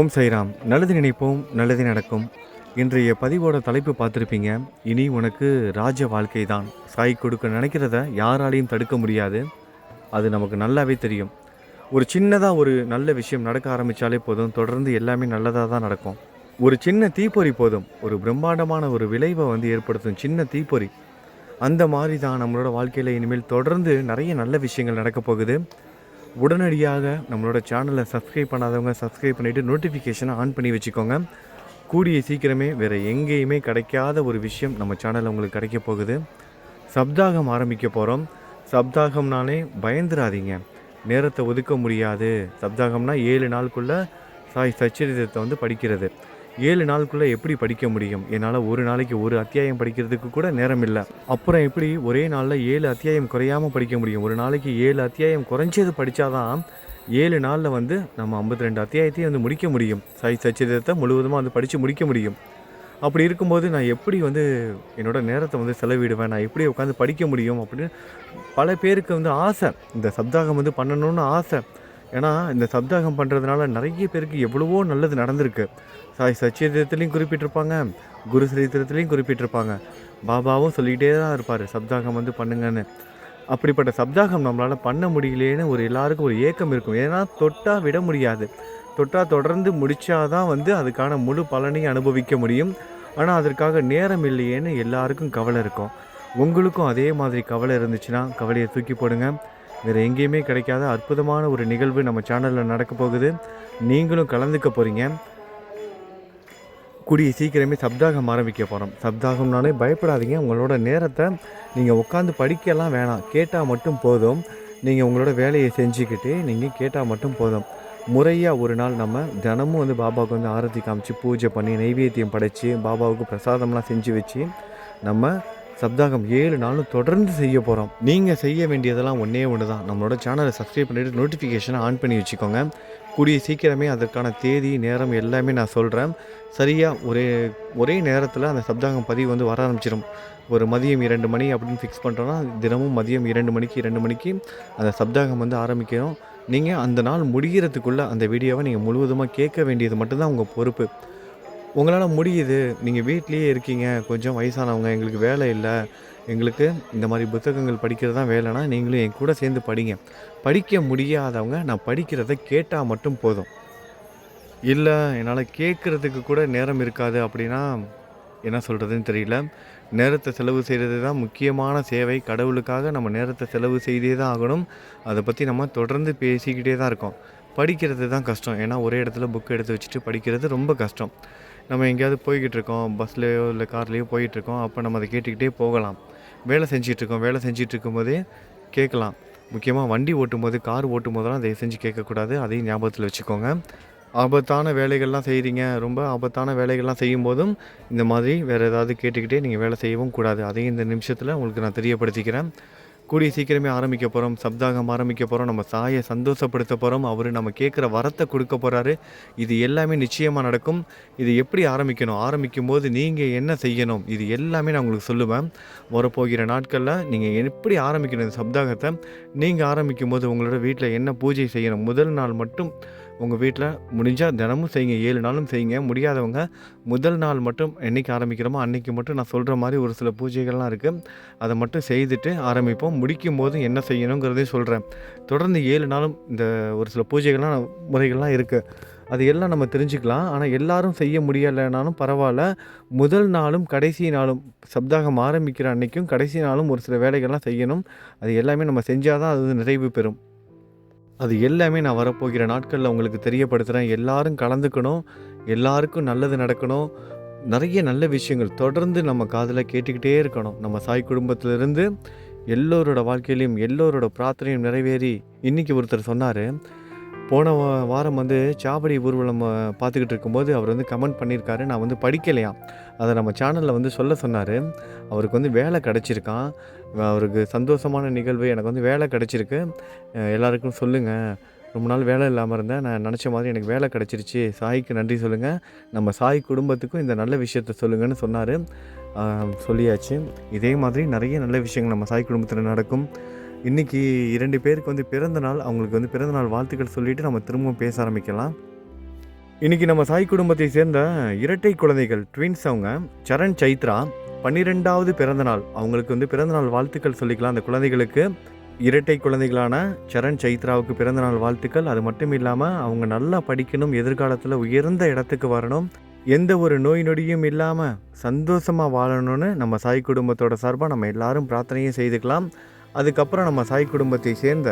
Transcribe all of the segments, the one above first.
ஓம் சைராம். நல்லது நினைப்போம் நல்லது நடக்கும். இன்றைய பதிவோட தலைப்பு பார்த்துருப்பீங்க. இனி உனக்கு ராஜ வாழ்க்கை தான் சாய் கொடுக்க நினைக்கிறத யாராலையும் தடுக்க முடியாது. அது நமக்கு நல்லாவே தெரியும். ஒரு சின்னதாக ஒரு நல்ல விஷயம் நடக்க ஆரம்பித்தாலே போதும். தொடர்ந்து எல்லாமே நல்லதாக தான் நடக்கும். ஒரு சின்ன தீப்பொறி போதும். ஒரு பிரம்மாண்டமான ஒரு விளைவை வந்து ஏற்படுத்தும் சின்ன தீப்பொறி. அந்த மாதிரி தான் நம்மளோட வாழ்க்கையில் இனிமேல் தொடர்ந்து நிறைய நல்ல விஷயங்கள் நடக்க போகுது. உடனடியாக நம்மளோட சேனலை சப்ஸ்கிரைப் பண்ணாதவங்க சப்ஸ்கிரைப் பண்ணிவிட்டு நோட்டிஃபிகேஷனை ஆன் பண்ணி வச்சுக்கோங்க. கூடிய சீக்கிரமே வேறு எங்கேயுமே கிடைக்காத ஒரு விஷயம் நம்ம சேனலில் உங்களுக்கு கிடைக்க போகுது. சப்தாகம் ஆரம்பிக்க போகிறோம் சப்தாகம்னாலே பயந்துராதீங்க. நேரத்தை ஒதுக்க முடியாது. சப்தாகம்னா ஏழு நாளுக்குள்ளே சாய் சச்சரிதத்தை வந்து படிக்கிறது. ஏழு நாளுக்குள்ளே எப்படி படிக்க முடியும்? என்னால் ஒரு நாளைக்கு ஒரு அத்தியாயம் படிக்கிறதுக்கு கூட நேரம் இல்லை அப்புறம் எப்படி ஒரே நாளில் ஏழு அத்தியாயம் குறையாமல் படிக்க முடியும்? ஒரு நாளைக்கு ஏழு அத்தியாயம் குறைஞ்சது படித்தாதான் ஏழு நாளில் வந்து நம்ம ஐம்பத்தி ரெண்டு அத்தியாயத்தையும் வந்து முடிக்க முடியும். சாய் சச்சரிதத்தை முழுவதுமாக வந்து படித்து முடிக்க முடியும். அப்படி இருக்கும்போது நான் எப்படி வந்து என்னோடய நேரத்தை வந்து செலவிடுவேன்? நான் எப்படி உட்காந்து படிக்க முடியும்? அப்படின்னு பல பேருக்கு வந்து ஆசை. இந்த சப்தாகம் வந்து பண்ணணும்னு ஆசை. ஏன்னா இந்த சப்தாகம் பண்ணுறதுனால நிறைய பேருக்கு எவ்வளவோ நல்லது நடந்திருக்கு. சாய் சச்சரித்திரத்துலேயும் குறிப்பிட்டிருப்பாங்க குரு சரித்திரத்துலேயும் குறிப்பிட்டிருப்பாங்க. பாபாவும் சொல்லிக்கிட்டே தான் இருப்பார் சப்தாகம் வந்து பண்ணுங்கன்னு. அப்படிப்பட்ட சப்தாகம் நம்மளால் பண்ண முடியலேன்னு ஒரு எல்லாருக்கும் ஒரு ஏக்கம் இருக்கும். ஏன்னா தொட்டால் விட முடியாது. தொட்டா தொடர்ந்து முடிச்சாதான் வந்து அதுக்கான முழு பலனையும் அனுபவிக்க முடியும். ஆனால் அதற்காக நேரம் இல்லையேன்னு எல்லாருக்கும் கவலை இருக்கும். உங்களுக்கும் அதே மாதிரி கவலை இருந்துச்சுன்னா கவலையை தூக்கி போடுங்க. வேறு எங்கேயுமே கிடைக்காத அற்புதமான ஒரு நிகழ்வு நம்ம சேனலில் நடக்க போகுது. நீங்களும் கலந்துக்க போகிறீங்க கூடிய சீக்கிரமே சப்தாகம் ஆரம்பிக்க போகிறோம் சப்தாகம்னாலே பயப்படாதீங்க. உங்களோட நேரத்தை நீங்கள் உட்காந்து படிக்கலாம் வேணாம். கேட்டால் மட்டும் போதும். நீங்கள் உங்களோட வேலையை செஞ்சுக்கிட்டு நீங்கள் கேட்டால் மட்டும் போதும். முறையாக ஒரு நாள் நம்ம தினமும் வந்து பாபாவுக்கு வந்து ஆரத்தி காமிச்சு பூஜை பண்ணி நைவேத்தியம் படைத்து பாபாவுக்கு பிரசாதம்லாம் செஞ்சு வச்சு நம்ம சப்தாகம் ஏழு நாளும் தொடர்ந்து செய்ய போகிறோம் நீங்கள் செய்ய வேண்டியதெல்லாம் ஒன்றே ஒன்று தான். நம்மளோட சேனலை சப்ஸ்கிரைப் பண்ணிவிட்டு நோட்டிஃபிகேஷனை ஆன் பண்ணி வச்சுக்கோங்க. கூடிய சீக்கிரமே அதற்கான தேதி நேரம் எல்லாமே நான் சொல்கிறேன் சரியாக ஒரே ஒரே நேரத்தில் அந்த சப்தாகம் பதிவு வந்து வர ஆரம்பிச்சிடும் ஒரு மதியம் இரண்டு மணி அப்படின்னு ஃபிக்ஸ் பண்ணுறோன்னா தினமும் மதியம் இரண்டு மணிக்கு இரண்டு மணிக்கு அந்த சப்தாகம் வந்து ஆரம்பிக்கிறோம் நீங்கள் அந்த நாள் முடிகிறதுக்குள்ளே அந்த வீடியோவை நீங்கள் முழுவதுமாக கேட்க வேண்டியது மட்டும்தான் உங்கள் பொறுப்பு. உங்களால் முடியுது. நீங்கள் வீட்லேயே இருக்கீங்க. கொஞ்சம் வயசானவங்க எங்களுக்கு வேலை இல்லை. எங்களுக்கு இந்த மாதிரி புத்தகங்கள் படிக்கிறது தான் வேலைன்னா நீங்களும் என் கூட சேர்ந்து படிங்க. படிக்க முடியாதவங்க நான் படிக்கிறத கேட்டால் மட்டும் போதும். இல்லை என்னால் கேட்குறதுக்கு கூட நேரம் இருக்காது அப்படின்னா என்ன சொல்கிறதுன்னு தெரியல. நேரத்தை செலவு செய்கிறது தான் முக்கியமான சேவை. கடவுளுக்காக நம்ம நேரத்தை செலவு செய்தே தான் ஆகணும். அதை பற்றி நம்ம தொடர்ந்து பேசிக்கிட்டே தான் இருக்கோம். படிக்கிறது தான் கஷ்டம். ஏன்னா ஒரே இடத்துல புக் எடுத்து வச்சுட்டு படிக்கிறது ரொம்ப கஷ்டம். நம்ம எங்கேயாவது போய்கிட்டு இருக்கோம் பஸ்லேயோ இல்லை கார்லேயோ போயிட்டுருக்கோம் அப்போ நம்ம அதை கேட்டுக்கிட்டே போகலாம். வேலை செஞ்சிகிட்ருக்கோம் வேலை செஞ்சிட்டு இருக்கும்போதே கேட்கலாம். முக்கியமாக வண்டி ஓட்டும் போது கார் ஓட்டும் போதெல்லாம் தயவு செஞ்சு கேட்கக்கூடாது. அதையும் ஞாபகத்தில் வச்சுக்கோங்க. ஆபத்தான வேலைகள்லாம் செய்கிறீங்க ரொம்ப ஆபத்தான வேலைகள்லாம் செய்யும் போதும் இந்த மாதிரி வேறு ஏதாவது கேட்டுக்கிட்டே நீங்கள் வேலை செய்யவும் கூடாது. அதையும் இந்த நிமிஷத்தில் உங்களுக்கு நான் தெரியப்படுத்திக்கிறேன். கூடிய சீக்கிரமே ஆரம்பிக்க போகிறோம் சப்தாகம் ஆரம்பிக்க போகிறோம் நம்ம சாயை சந்தோஷப்படுத்த போகிறோம் அவர் நம்ம கேட்குற வரத்தை கொடுக்க போகிறாரு இது எல்லாமே நிச்சயமாக நடக்கும். இது எப்படி ஆரம்பிக்கணும்? ஆரம்பிக்கும் போது நீங்கள் என்ன செய்யணும்? இது எல்லாமே நான் உங்களுக்கு சொல்லுவேன். வரப்போகிற நாட்களில் நீங்கள் எப்படி ஆரம்பிக்கணும் இந்த சப்தாகத்தை? நீங்கள் ஆரம்பிக்கும் போது உங்களோட வீட்டில் என்ன பூஜை செய்யணும்? முதல் நாள் மட்டும் உங்கள் வீட்டில் முடிஞ்சால் தினமும் செய்யுங்க. ஏழு நாளும் செய்யுங்க. முடியாதவங்க முதல் நாள் மட்டும் என்றைக்கு ஆரம்பிக்கிறோமோ அன்றைக்கி மட்டும் நான் சொல்கிற மாதிரி ஒரு சில பூஜைகள்லாம் இருக்குது அதை மட்டும் செய்துட்டு ஆரம்பிப்போம். முடிக்கும் போது என்ன செய்யணுங்கிறதையும் சொல்கிறேன் தொடர்ந்து ஏழு நாளும் இந்த ஒரு சில பூஜைகள்லாம் முறைகள்லாம் இருக்குது அது எல்லாம் நம்ம தெரிஞ்சுக்கலாம். ஆனால் எல்லாரும் செய்ய முடியலைனாலும் பரவாயில்ல. முதல் நாளும் கடைசி நாளும் சப்தாகம் ஆரம்பிக்கிற அன்னைக்கும் கடைசி நாளும் ஒரு சில வேலைகள்லாம் செய்யணும். அது எல்லாமே நம்ம செஞ்சால் தான் அது நிறைவு பெறும். அது எல்லாமே நான் வரப்போகிற நாட்களில் உங்களுக்கு தெரியப்படுத்துகிறேன் எல்லாரும் கலந்துக்கணும். எல்லாருக்கும் நல்லது நடக்கணும். நிறைய நல்ல விஷயங்கள் தொடர்ந்து நம்ம காதில் கேட்டுக்கிட்டே இருக்கணும். நம்ம சாய் குடும்பத்திலிருந்து எல்லோரோட வாழ்க்கையிலையும் எல்லோரோட பிரார்த்தனையும் நிறைவேறி இன்றைக்கி ஒருத்தர் சொன்னார் போன வாரம் வந்து சாவடி ஊர்வலம் பார்த்துக்கிட்டு இருக்கும்போது அவர் வந்து கமெண்ட் பண்ணியிருக்காரு. நான் வந்து படிக்கலையாம் அதை நம்ம சேனலில் வந்து சொல்ல சொன்னார். அவருக்கு வந்து வேலை கிடச்சிருக்கான். அவருக்கு சந்தோஷமான நிகழ்வு எனக்கு வந்து வேலை கிடச்சிருக்கு. எல்லாருக்கும் சொல்லுங்கள் ரொம்ப நாள் வேலை இல்லாமல் இருந்தேன். நான் நினச்ச மாதிரி எனக்கு வேலை கிடச்சிருச்சு. சாய்க்கு நன்றி சொல்லுங்கள் நம்ம சாய் குடும்பத்துக்கும் இந்த நல்ல விஷயத்த சொல்லுங்கன்னு சொன்னார். சொல்லியாச்சு. இதே மாதிரி நிறைய நல்ல விஷயங்கள் நம்ம சாய் குடும்பத்தில் நடக்கும். இன்றைக்கி இரண்டு பேருக்கு வந்து பிறந்த நாள் அவங்களுக்கு வந்து பிறந்த நாள் வாழ்த்துக்கள் சொல்லிவிட்டு நம்ம திரும்பவும் பேச ஆரம்பிக்கலாம். இன்றைக்கி நம்ம சாய் குடும்பத்தை சேர்ந்த இரட்டை குழந்தைகள் ட்வின்ஸ் அவங்க சரண் சைத்ரா பன்னிரெண்டாவது பிறந்தநாள் அவங்களுக்கு வந்து பிறந்தநாள் வாழ்த்துக்கள் சொல்லிக்கலாம். அந்த குழந்தைகளுக்கு இரட்டை குழந்தைகளான சரண் சைத்ராவுக்கு பிறந்தநாள் வாழ்த்துக்கள். அது மட்டும் இல்லாமல் அவங்க நல்லா படிக்கணும் எதிர்காலத்தில் உயர்ந்த இடத்துக்கு வரணும். எந்த ஒரு நோய் நொடியும் இல்லாமல் சந்தோஷமாக வாழணும்னு நம்ம சாய் குடும்பத்தோட சார்பாக நம்ம எல்லாரும் பிரார்த்தனையும் செய்துக்கலாம். அதுக்கப்புறம் நம்ம சாய் குடும்பத்தை சேர்ந்த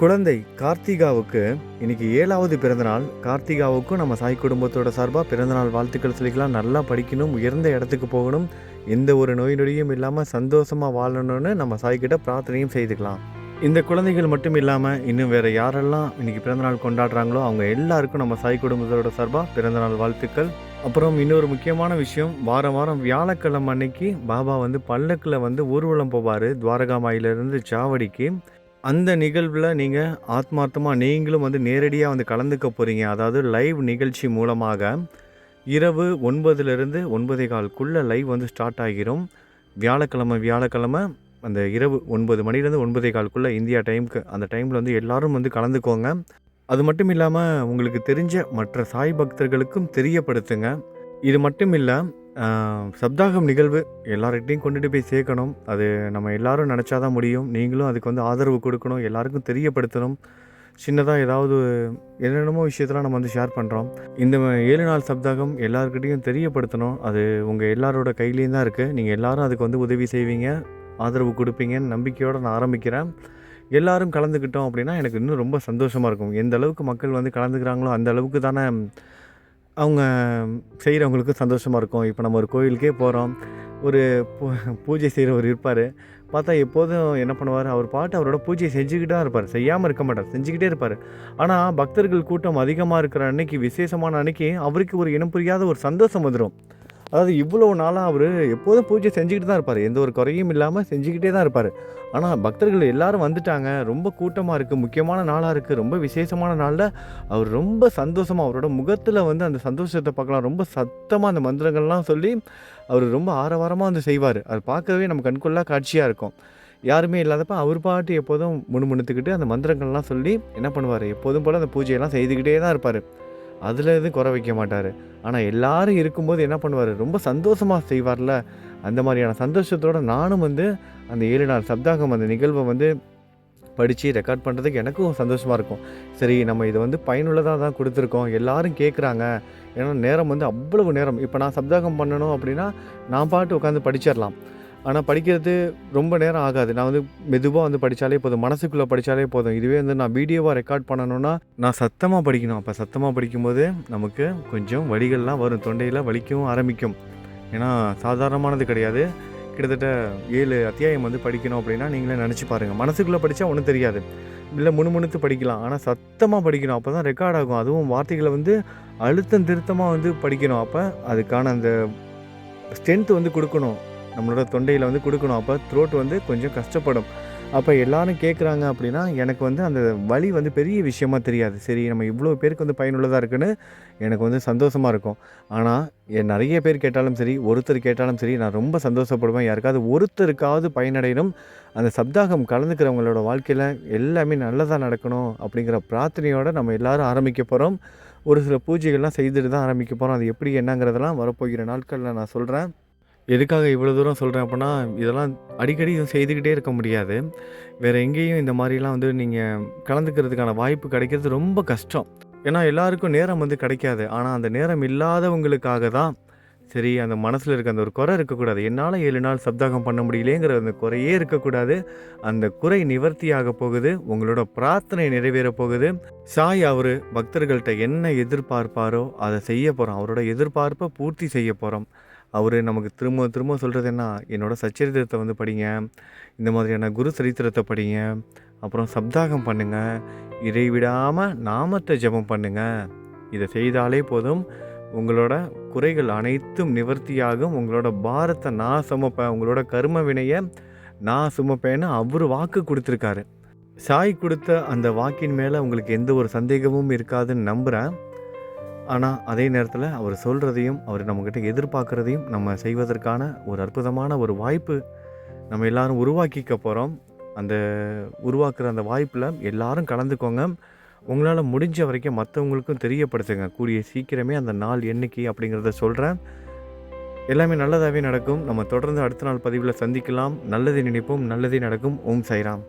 குழந்தை கார்த்திகாவுக்கு இன்னைக்கு ஏழாவது பிறந்தநாள். கார்த்திகாவுக்கும் நம்ம சாய் குடும்பத்தோட சார்பாக பிறந்தநாள் வாழ்த்துக்கள் சொல்லிக்கலாம். நல்லா படிக்கணும் உயர்ந்த இடத்துக்கு போகணும். எந்த ஒரு நோய் நொடியும் இல்லாமல் சந்தோஷமாக வாழணும்னு நம்ம சாய்கிட்ட பிரார்த்தனையும் செய்துக்கலாம். இந்த குழந்தைகள் மட்டும் இல்லாமல் இன்னும் வேறு யாரெல்லாம் இன்னைக்கு பிறந்தநாள் கொண்டாடுறாங்களோ அவங்க எல்லாருக்கும் நம்ம சாய் குடும்பத்தோட சார்பாக பிறந்தநாள் வாழ்த்துக்கள். அப்புறம் இன்னொரு முக்கியமான விஷயம் வாரம் வாரம் வியாழக்கிழமை அன்னைக்கு பாபா வந்து பல்லக்கில் வந்து ஊர்வலம் போவார் துவாரகாமாயிலிருந்து சாவடிக்கு. அந்த நிகழ்வில் நீங்கள் ஆத்மார்த்தமாக நீங்களும் வந்து நேரடியாக வந்து கலந்துக்க போகிறீங்க அதாவது லைவ் நிகழ்ச்சி மூலமாக இரவு ஒன்பதுலேருந்து ஒன்பதே கால்குள்ளே லைவ் வந்து ஸ்டார்ட் ஆகிரும். வியாழக்கிழமை வியாழக்கிழமை அந்த இரவு ஒன்பது மணிலேருந்து ஒன்பதே கால்குள்ளே இந்தியா டைமுக்கு அந்த டைமில் வந்து எல்லாரும் வந்து கலந்துக்கோங்க. அது மட்டும் இல்லாமல் உங்களுக்கு தெரிஞ்ச மற்ற சாய் பக்தர்களுக்கும் தெரியப்படுத்துங்க. இது மட்டும் இல்லை சப்தாகம் நிகழ்வு எல்லார்கிட்டையும் கொண்டுட்டு போய் சேர்க்கணும். அது நம்ம எல்லாரும் நினச்சாதான் முடியும். நீங்களும் அதுக்கு வந்து ஆதரவு கொடுக்கணும். எல்லாருக்கும் தெரியப்படுத்தணும். சின்னதாக ஏதாவது என்னென்னமோ விஷயத்தெலாம் நம்ம வந்து ஷேர் பண்ணுறோம் இந்த ஏழு நாள் சப்தாகம் எல்லாருக்கிட்டையும் தெரியப்படுத்தணும். அது உங்கள் எல்லாரோட கையிலையும் தான் இருக்குது நீங்கள் எல்லோரும் அதுக்கு வந்து உதவி செய்வீங்க. ஆதரவு கொடுப்பீங்கன்னு நம்பிக்கையோடு நான் ஆரம்பிக்கிறேன். எல்லாரும் கலந்துக்கிட்டோம் அப்படின்னா எனக்கு இன்னும் ரொம்ப சந்தோஷமாக இருக்கும். எந்த அளவுக்கு மக்கள் வந்து கலந்துக்கிறாங்களோ அந்த அளவுக்கு தானே அவங்க செய்கிறவங்களுக்கு சந்தோஷமாக இருக்கும். இப்போ நம்ம ஒரு கோயிலுக்கே போகிறோம் ஒரு பூ பூஜை செய்கிறவர் இருப்பார். பார்த்தா எப்போதும் என்ன பண்ணுவார்? அவர் பாட்டு அவரோட பூஜையை செஞ்சுக்கிட்டு தான் இருப்பார். செய்யாமல் இருக்க மாட்டார். செஞ்சுக்கிட்டே இருப்பார். ஆனால் பக்தர்கள் கூட்டம் அதிகமாக இருக்கிற அன்னைக்கு விசேஷமான அன்னைக்கு அவருக்கு ஒரு இனம் புரியாத ஒரு சந்தோஷம் வந்துடும் அதாவது இவ்வளோ நாளாக அவர் எப்போதும் பூஜை செஞ்சுக்கிட்டு தான் இருப்பார். எந்த ஒரு குறையும் இல்லாமல் செஞ்சுக்கிட்டே தான் இருப்பார். ஆனால் பக்தர்கள் எல்லாரும் வந்துட்டாங்க. ரொம்ப கூட்டமாக இருக்குது முக்கியமான நாளாக இருக்குது ரொம்ப விசேஷமான நாளில் அவர் ரொம்ப சந்தோஷமாக அவரோட முகத்தில் வந்து அந்த சந்தோஷத்தை பார்க்கலாம். ரொம்ப சத்தமாக அந்த மந்திரங்கள்லாம் சொல்லி அவர் ரொம்ப ஆரவாரமாக வந்து செய்வார். அது பார்க்கவே நம்ம கண்கொள்ளா காட்சியாக இருக்கும். யாருமே இல்லாதப்ப அவர் பாட்டு எப்போதும் முணுமுணுத்துக்கிட்டு அந்த மந்திரங்கள்லாம் சொல்லி என்ன பண்ணுவார்? எப்போதும் போல் அந்த பூஜையெல்லாம் செய்துக்கிட்டே தான் இருப்பார். அதில் எதுவும் குறை வைக்க மாட்டார். ஆனால் எல்லாரும் இருக்கும்போது என்ன பண்ணுவார்? ரொம்ப சந்தோஷமாக செய்வார்ல? அந்த மாதிரியான சந்தோஷத்தோடு நானும் வந்து அந்த ஏழு நாள் சப்தாகம் அந்த நிகழ்வை வந்து படித்து ரெக்கார்ட் பண்ணுறதுக்கு எனக்கும் சந்தோஷமாக இருக்கும். சரி நம்ம இதை வந்து பயனுள்ளதாக தான் கொடுத்துருக்கோம். எல்லாரும் கேட்குறாங்க ஏன்னா நேரம் வந்து அவ்வளவு நேரம். இப்போ நான் சப்தாகம் பண்ணணும் அப்படின்னா நான் பாட்டு உட்காந்து படிச்சிடலாம் ஆனால் படிக்கிறது ரொம்ப நேரம் ஆகாது. நான் வந்து மெதுவாக வந்து படித்தாலே போதும். மனசுக்குள்ளே படித்தாலே போதும். இதுவே வந்து நான் வீடியோவாக ரெக்கார்ட் பண்ணணும்னா நான் சத்தமாக படிக்கணும். அப்போ சத்தமாக படிக்கும்போது நமக்கு கொஞ்சம் வலிகள்லாம் வரும். தொண்டையில் வலிக்கவும் ஆரம்பிக்கும். ஏன்னா சாதாரணமானது கிடையாது. கிட்டத்தட்ட ஏழு அத்தியாயம் வந்து படிக்கணும் அப்படின்னா நீங்களே நினச்சி பாருங்கள் மனசுக்குள்ளே படித்தா ஒன்றும் தெரியாது. இல்லை முணுமுணுத்து படிக்கலாம். ஆனால் சத்தமாக படிக்கணும். அப்போ தான் ரெக்கார்ட் ஆகும். அதுவும் வார்த்தைகளை வந்து அழுத்தம் திருத்தமாக வந்து படிக்கணும். அப்போ அதுக்கான அந்த ஸ்ட்ரென்த் வந்து கொடுக்கணும். நம்மளோட தொண்டையில் வந்து கொடுக்கணும். அப்போ த்ரோட் வந்து கொஞ்சம் கஷ்டப்படும். அப்போ எல்லாரும் கேட்குறாங்க அப்படின்னா எனக்கு வந்து அந்த வழி வந்து பெரிய விஷயமா தெரியாது. சரி நம்ம இவ்வளோ பேருக்கு வந்து பயனுள்ளதாக இருக்குன்னு எனக்கு வந்து சந்தோஷமாக இருக்கும். ஆனால் என் நிறைய பேர் கேட்டாலும் சரி ஒருத்தர் கேட்டாலும் சரி நான் ரொம்ப சந்தோஷப்படுவேன். யாருக்காவது ஒருத்தருக்காவது பயனடையணும். அந்த சப்தாகம் கலந்துக்கிறவங்களோட வாழ்க்கையில் எல்லாமே நல்லதாக நடக்கணும் அப்படிங்கிற பிரார்த்தனையோடு நம்ம எல்லாரும் ஆரம்பிக்க போகிறோம் ஒரு சில பூஜைகள்லாம் செய்துட்டு தான் ஆரம்பிக்க போகிறோம் அது எப்படி என்னங்கிறதெல்லாம் வரப்போகிற நாட்களில் நான் சொல்கிறேன் எதுக்காக இவ்வளோ தூரம் சொல்கிறேன் அப்படின்னா இதெல்லாம் அடிக்கடி செய்துக்கிட்டே இருக்க முடியாது. வேறு எங்கேயும் இந்த மாதிரிலாம் வந்து நீங்கள் கலந்துக்கிறதுக்கான வாய்ப்பு கிடைக்கிறது ரொம்ப கஷ்டம். ஏன்னா எல்லாருக்கும் நேரம் வந்து கிடைக்காது. ஆனால் அந்த நேரம் இல்லாதவங்களுக்காக தான் சரி அந்த மனசில் இருக்க அந்த ஒரு குறை இருக்கக்கூடாது. என்னால் ஏழு நாள் சப்தாகம் பண்ண முடியலேங்கிற அந்த குறையே இருக்கக்கூடாது. அந்த குறை நிவர்த்தியாக போகுது. உங்களோட பிரார்த்தனை நிறைவேற போகுது. சாய் அவர் பக்தர்கள்ட்ட என்ன எதிர்பார்ப்பாரோ அதை செய்ய போகிறோம் அவரோட எதிர்பார்ப்பை பூர்த்தி செய்ய போகிறோம் அவர் நமக்கு திரும்ப திரும்ப சொல்கிறது என்ன? என்னோட சச்சரித்திரத்தை வந்து படிங்க. இந்த மாதிரியான குரு சரித்திரத்தை படிங்க. அப்புறம் சப்தாகம் பண்ணுங்கள் இடைவிடாமல் நாமத்தை ஜெபம் பண்ணுங்கள் இதை செய்தாலே போதும். உங்களோட குறைகள் அனைத்தும் நிவர்த்தியாகும். உங்களோட பாரத்தை நான் சுமப்பேன். உங்களோட கர்ம வினையை நான் சுமப்பேன்னு அவர் வாக்கு கொடுத்துருக்காரு. சாய் கொடுத்த அந்த வாக்கின் மேலே உங்களுக்கு எந்த ஒரு சந்தேகமும் இருக்காதுன்னு நம்புகிறேன் ஆனால் அதே நேரத்தில் அவர் சொல்கிறதையும் அவர் நம்மக்கிட்ட எதிர்பார்க்குறதையும் நம்ம செய்வதற்கான ஒரு அற்புதமான ஒரு வாய்ப்பு நம்ம எல்லாரும் உருவாக்கிக்க போகிறோம் அந்த உருவாக்குற அந்த வாய்ப்பில் எல்லாரும் கலந்துக்கோங்க. உங்களால் முடிஞ்ச வரைக்கும் மற்றவங்களுக்கும் தெரியப்படுத்துங்க. கூடிய சீக்கிரமே அந்த நாள் என்னைக்கு அப்படிங்கிறத சொல்கிறேன் எல்லாமே நல்லதாகவே நடக்கும். நம்ம தொடர்ந்து அடுத்த நாள் பதிவில் சந்திக்கலாம். நல்லதை நினைப்போம். நல்லதே நடக்கும். ஓம் சைராம்.